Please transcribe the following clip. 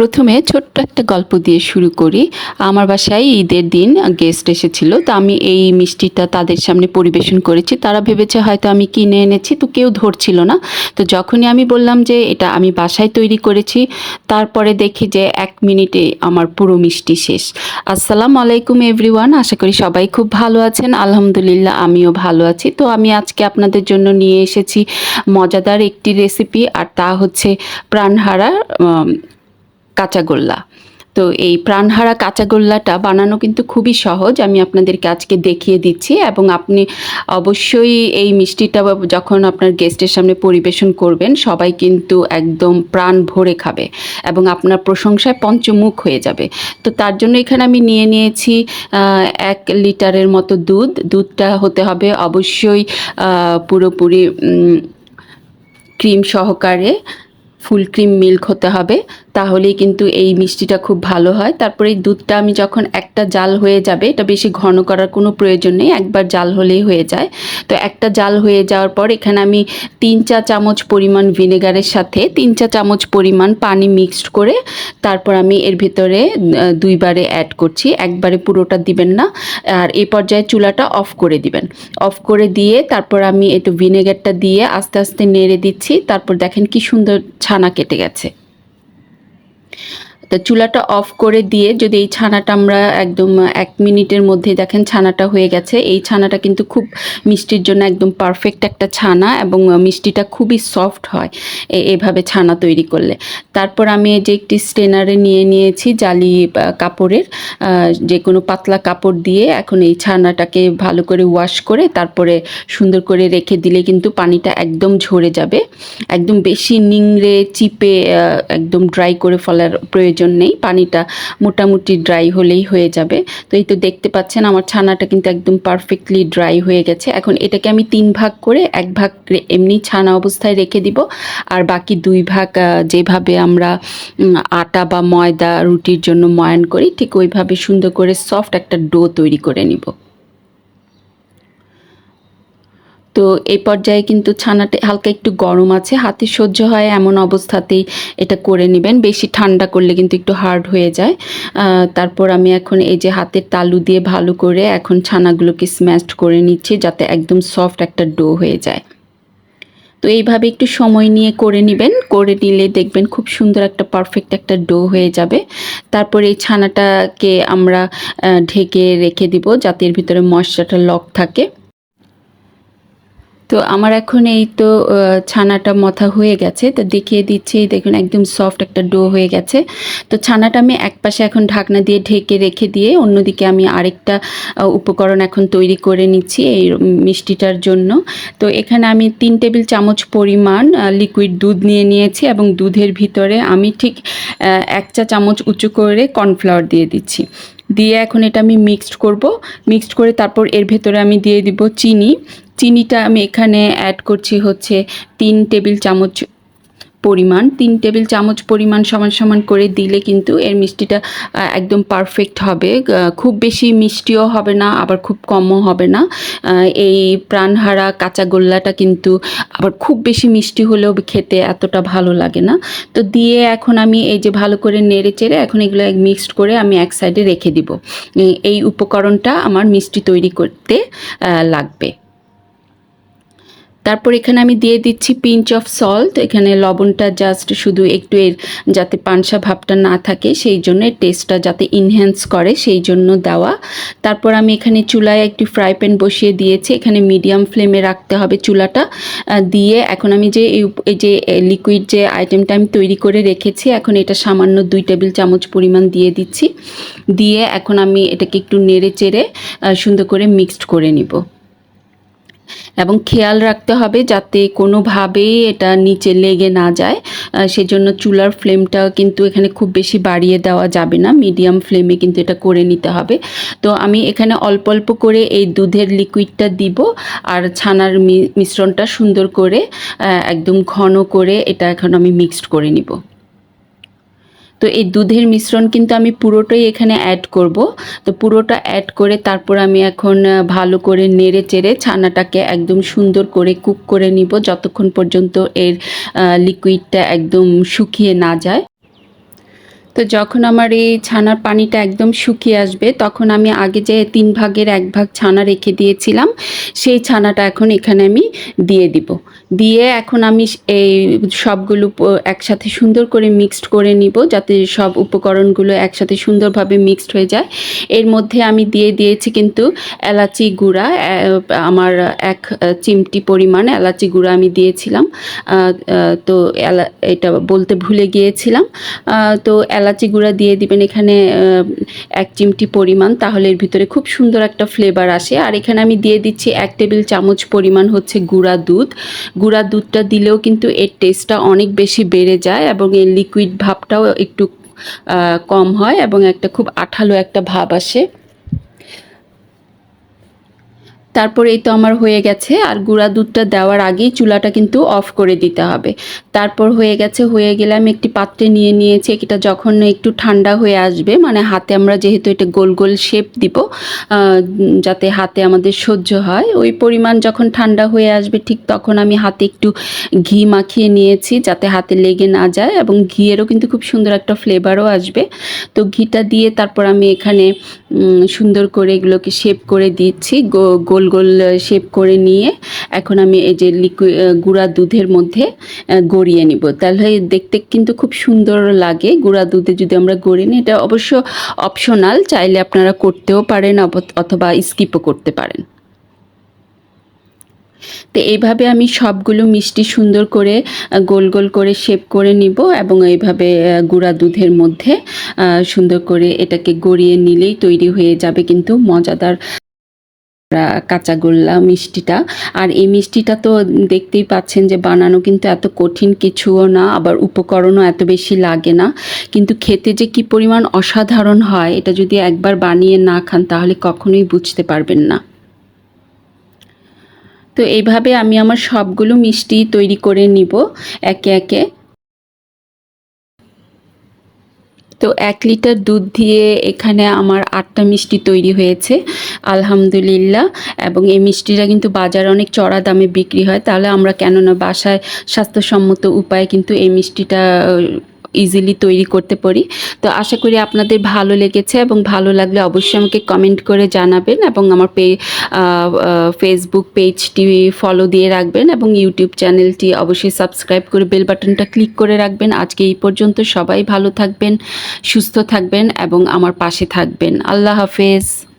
প্রথমে ছোট্ট একটা গল্প দিয়ে শুরু করি। আমার বাসায় ঈদের দিন গেস্ট এসেছিল, তো আমি এই মিষ্টিটা তাদের সামনে পরিবেশন করেছি। তারা ভেবেছে হয়তো আমি কিনে এনেছি, তো কেউ ধরছিল না। তো যখনই আমি বললাম যে এটা আমি বাসায় তৈরি করেছি, তারপরে দেখি যে এক মিনিটে আমার পুরো মিষ্টি শেষ। আসসালামু আলাইকুম এভরিওয়ান আশা করি সবাই খুব ভালো আছেন। আলহামদুলিল্লাহ, আমিও ভালো আছি। তো আমি আজকে আপনাদের জন্য নিয়ে এসেছি মজাদার একটি রেসিপি আর তা হচ্ছে প্রাণহারা কাঁচাগোল্লা। তো এই প্রাণহারা কাঁচাগোল্লাটা বানানো কিন্তু খুবই সহজ, আমি আপনাদেরকে আজকে দেখিয়ে দিচ্ছি এবং আপনি অবশ্যই এই মিষ্টিটা যখন আপনার গেস্টের সামনে পরিবেশন করবেন, সবাই কিন্তু একদম প্রাণ ভরে খাবে এবং আপনার প্রশংসায় পঞ্চমুখ হয়ে যাবে। তো তার জন্য এখানে আমি নিয়ে নিয়েছি এক লিটারের মতো দুধ। দুধটা হতে হবে অবশ্যই পুরোপুরি ক্রিম সহকারে ফুল ক্রিম মিল্ক হতে হবে, তাহলেই কিন্তু এই মিষ্টিটা খুব ভালো হয়। তারপরে এই দুধটা আমি যখন একটা জাল হয়ে যাবে, এটা বেশি ঘন করার কোনো প্রয়োজন নেই, একবার জাল হলেই হয়ে যায়। তো একটা জাল হয়ে যাওয়ার পর এখানে আমি তিন চা চামচ পরিমাণ ভিনেগারের সাথে তিন চা চামচ পরিমাণ পানি মিক্সড করে তারপর আমি এর ভিতরে দুইবারে অ্যাড করছি। একবারে পুরোটা দিবেন না, আর এই পর্যায়ে চুলাটা অফ করে দিবেন। অফ করে দিয়ে তারপর আমি একটু ভিনেগারটা দিয়ে আস্তে আস্তে নেড়ে দিচ্ছি। তারপর দেখেন কি সুন্দর ছানা কেটে গেছে। তো চুলাটা অফ করে দিয়ে যদি এই ছানাটা আমরা একদম এক মিনিটের মধ্যে দেখেন ছানাটা হয়ে গেছে। এই ছানাটা কিন্তু খুব মিষ্টির জন্য একদম পারফেক্ট একটা ছানা এবং মিষ্টিটা খুবই সফট হয় এভাবে ছানা তৈরি করলে। তারপর আমি যে একটি স্টেনারে নিয়ে নিয়েছি জালি কাপড়ের যে কোনো পাতলা কাপড় দিয়ে এখন এই ছানাটাকে ভালো করে ওয়াশ করে তারপরে সুন্দর করে রেখে দিলে কিন্তু পানিটা একদম ঝরে যাবে। একদম বেশি নিংড়ে, চিপে একদম ড্রাই করে ফেলার প্রয়োজন নেই পানিটা মোটামুটি ড্রাই হলেই হয়ে যাবে। তো এই তো দেখতে পাচ্ছেন আমার ছানাটা কিন্তু একদম পারফেক্টলি ড্রাই হয়ে গেছে। এখন এটাকে আমি তিন ভাগ করে এক ভাগ এমনি ছানা অবস্থায় রেখে দিব। আর বাকি দুই ভাগ যেভাবে আমরা আটা বা ময়দা রুটির জন্য ময়ান করি, ঠিক ওইভাবে সুন্দর করে সফট একটা ডো তৈরি করে নিব। তো এই পর্যায়ে কিন্তু ছানাটা হালকা একটু গরম আছে, হাতে সহ্য হয় এমন অবস্থাতেই এটা করে নেবেন। বেশি ঠান্ডা করলে কিন্তু একটু হার্ড হয়ে যায়। তারপর আমি এখন এই যে হাতের তালু দিয়ে ভালো করে এখন ছানাগুলোকে স্ম্যাশড করে নিচ্ছি যাতে একদম সফট একটা ডো হয়ে যায়। তো এইভাবে একটু সময় নিয়ে করে নেবেন। করে নিলে দেখবেন খুব সুন্দর একটা পারফেক্ট একটা ডো হয়ে যাবে। তারপরে এই ছানাটাকে আমরা ঢেকে রেখে দিব যাতে এর ভিতরে মশলাটা লক থাকে। তো আমার এখন এই তো ছানাটা মথা হয়ে গেছে। তো দেখিয়ে দিচ্ছি, দেখুন একদম সফট একটা ডো হয়ে গেছে। তো ছানাটা আমি এক পাশে এখন ঢাকনা দিয়ে ঢেকে রেখে দিয়ে অন্যদিকে আমি আরেকটা উপকরণ এখন তৈরি করে নিচ্ছি এই মিষ্টিটার জন্য। তো এখানে আমি তিন টেবিল চামচ পরিমাণ লিকুইড দুধ নিয়ে নিয়েছি এবং দুধের ভিতরে আমি ঠিক এক চা চামচ উঁচু করে কর্নফ্লাওয়ার দিয়ে দিচ্ছি। দিয়ে এখন এটা আমি মিক্সড করব। মিক্সড করে তারপর এর ভেতরে আমি দিয়ে দিব চিনি। চিনিটা আমি এখানে অ্যাড করছি হচ্ছে তিন টেবিল চামচ পরিমাণ। তিন টেবিল চামচ পরিমাণ সমান সমান করে দিলে কিন্তু এর মিষ্টিটা একদম পারফেক্ট হবে। খুব বেশি মিষ্টিও হবে না, আবার খুব কমও হবে না। এই প্রাণহারা কাঁচা গোল্লাটা কিন্তু আবার খুব বেশি মিষ্টি হলেও খেতে এতটা ভালো লাগে না। তো দিয়ে এখন আমি এই যে ভালো করে নেড়ে চেড়ে এখন এগুলো মিক্সড করে আমি এক সাইডে রেখে দিব। এই- উপকরণটা আমার মিষ্টি তৈরি করতে লাগবে। তারপর এখানে আমি দিয়ে দিচ্ছি পিঞ্চ অফ সল্ট এখানে লবণটা জাস্ট শুধু একটু এর যাতে পানসা ভাবটা না থাকে, সেই জন্য টেস্টটা যাতে ইনহ্যান্স করে, সেই জন্য দেওয়া। তারপর আমি এখানে চুলায় একটি ফ্রাই প্যান বসিয়ে দিয়েছি, এখানে মিডিয়াম ফ্লেমে রাখতে হবে চুলাটা। দিয়ে এখন আমি যে এই যে লিকুইড যে আইটেমটা আমি তৈরি করে রেখেছি, এখন এটা সামান্য দুই টেবিল চামচ পরিমাণ দিয়ে দিচ্ছি। দিয়ে এখন আমি এটাকে একটু নেড়ে চেড়ে সুন্দর করে মিক্সড করে নিব। এবং খেয়াল রাখতে হবে যাতে কোনোভাবেই এটা নিচে লেগে না যায়। সেজন্য চুলার ফ্লেমটা কিন্তু এখানে খুব বেশি বাড়িয়ে দেওয়া যাবে না। মিডিয়াম ফ্লেমে কিন্তু এটা করে নিতে হবে। তো আমি এখানে অল্প অল্প করে এই দুধের লিকুইডটা দিব আর ছানার মিশ্রণটা সুন্দর করে একদম ঘন করে এটা এখন আমি মিক্সড করে নিব। তো এই দুধের মিশ্রণ কিন্তু আমি পুরোটাই এখানে অ্যাড করব। তো পুরোটা অ্যাড করে তারপর আমি এখন ভালো করে নেড়ে চেড়ে ছানাটাকে একদম সুন্দর করে কুক করে নিব যতক্ষণ পর্যন্ত এর লিকুইডটা একদম শুকিয়ে না যায়। তো যখন আমার এই ছানার পানিটা একদম শুকিয়ে আসবে, তখন আমি আগে যে তিন ভাগের এক ভাগ ছানা রেখে দিয়েছিলাম, সেই ছানাটা এখন এখানে আমি দিয়ে দিব। দিয়ে এখন আমি এই সবগুলো একসাথে সুন্দর করে মিক্সড করে নিব যাতে সব উপকরণগুলো একসাথে সুন্দরভাবে মিক্সড হয়ে যায়। এর মধ্যে আমি দিয়ে দিয়েছি কিন্তু এলাচি গুঁড়া আমার এক চিমটি পরিমাণ এলাচি গুঁড়া আমি দিয়েছিলাম। তো এলা- এটা বলতে ভুলে গিয়েছিলাম। তো এলাচি গুঁড়া দিয়ে দিবেন এখানে এক চিমটি পরিমাণ, তাহলে এর ভিতরে খুব সুন্দর একটা ফ্লেভার আসে। আর এখানে আমি দিয়ে দিচ্ছি এক টেবিল চামচ পরিমাণ হচ্ছে গুঁড়া দুধ। গুঁড়া দুধটা দিলেও কিন্তু এর টেস্টটা অনেক বেশি বেড়ে যায় এবং এর লিকুইড ভাবটাও একটু কম হয় এবং একটা খুব আঠালো একটা ভাব আসে। তারপর এই তো আমার হয়ে গেছে, আর গুঁড়া দুধটা দেওয়ার আগেই চুলাটা কিন্তু অফ করে দিতে হবে। তারপর হয়ে গেছে, হয়ে গেলে আমি একটি পাত্রে নিয়ে নিয়েছি, এটা যখন একটু ঠান্ডা হয়ে আসবে মানে হাতে আমরা যেহেতু এটা গোল গোল শেপ দিব যাতে হাতে আমাদের সহ্য হয়, ওই পরিমাণ যখন ঠান্ডা হয়ে আসবে, ঠিক তখন আমি হাতে একটু ঘি মাখিয়ে নিয়েছি, যাতে হাতে লেগে না যায়, এবং ঘিয়েরও কিন্তু খুব সুন্দর একটা ফ্লেভারও আসবে। তো ঘিটা দিয়ে তারপর আমি এখানে সুন্দর করে এগুলোকে শেপ করে দিচ্ছি গোল গোল শেপ করে নিয়ে এখন আমি এই যে লিকুইড গুঁড়া দুধের মধ্যে গড়িয়ে নিব। তাহলে দেখতে কিন্তু খুব সুন্দর লাগে গুঁড়া দুধে যদি আমরা গড়িয়ে নিই, এটা অবশ্য অপশনাল চাইলে আপনারা করতেও পারেন অথবা স্কিপও করতে পারেন। এইভাবে আমি সবগুলো মিষ্টি সুন্দর করে গোল গোল করে শেপ করে নিব এবং এইভাবে গুঁড়া দুধের মধ্যে সুন্দর করে এটাকে গড়িয়ে নিলেই তৈরি হয়ে যাবে কিন্তু মজাদার কাঁচাগোল্লা মিষ্টিটা। আর এই মিষ্টিটা তো দেখতেই পাচ্ছেন যে বানানো কিন্তু এত কঠিন কিছুও না, আবার উপকরণও এত বেশি লাগে না। কিন্তু খেতে যে কি পরিমাণ অসাধারণ হয়, এটা যদি একবার বানিয়ে না খান তাহলে কখনোই বুঝতে পারবেন না। তো এইভাবে আমি আমার সবগুলো মিষ্টি তৈরি করে নিব একে একে। তো এক লিটার দুধ দিয়ে এখানে আমার আটটা মিষ্টি তৈরি হয়েছে, আলহামদুলিল্লাহ। এবং এই মিষ্টিটা কিন্তু বাজারে অনেক চড়া দামে বিক্রি হয়, তাহলে আমরা কেননা বাসায় স্বাস্থ্যসম্মত উপায়ে কিন্তু এই মিষ্টিটা ইজিলি তৈরি করতে পারি। তো আশা করি আপনাদের ভালো লেগেছে এবং ভালো লাগলে অবশ্যই আমাকে কমেন্ট করে জানাবেন এবং আমার পে ফেসবুক পেজটি ফলো দিয়ে রাখবেন এবং ইউটিউব চ্যানেলটি অবশ্যই সাবস্ক্রাইব করে বেল বাটনটা ক্লিক করে রাখবেন। আজকে এই পর্যন্ত সবাই ভালো থাকবেন, সুস্থ থাকবেন এবং আমার পাশে থাকবেন। আল্লাহ হাফেজ।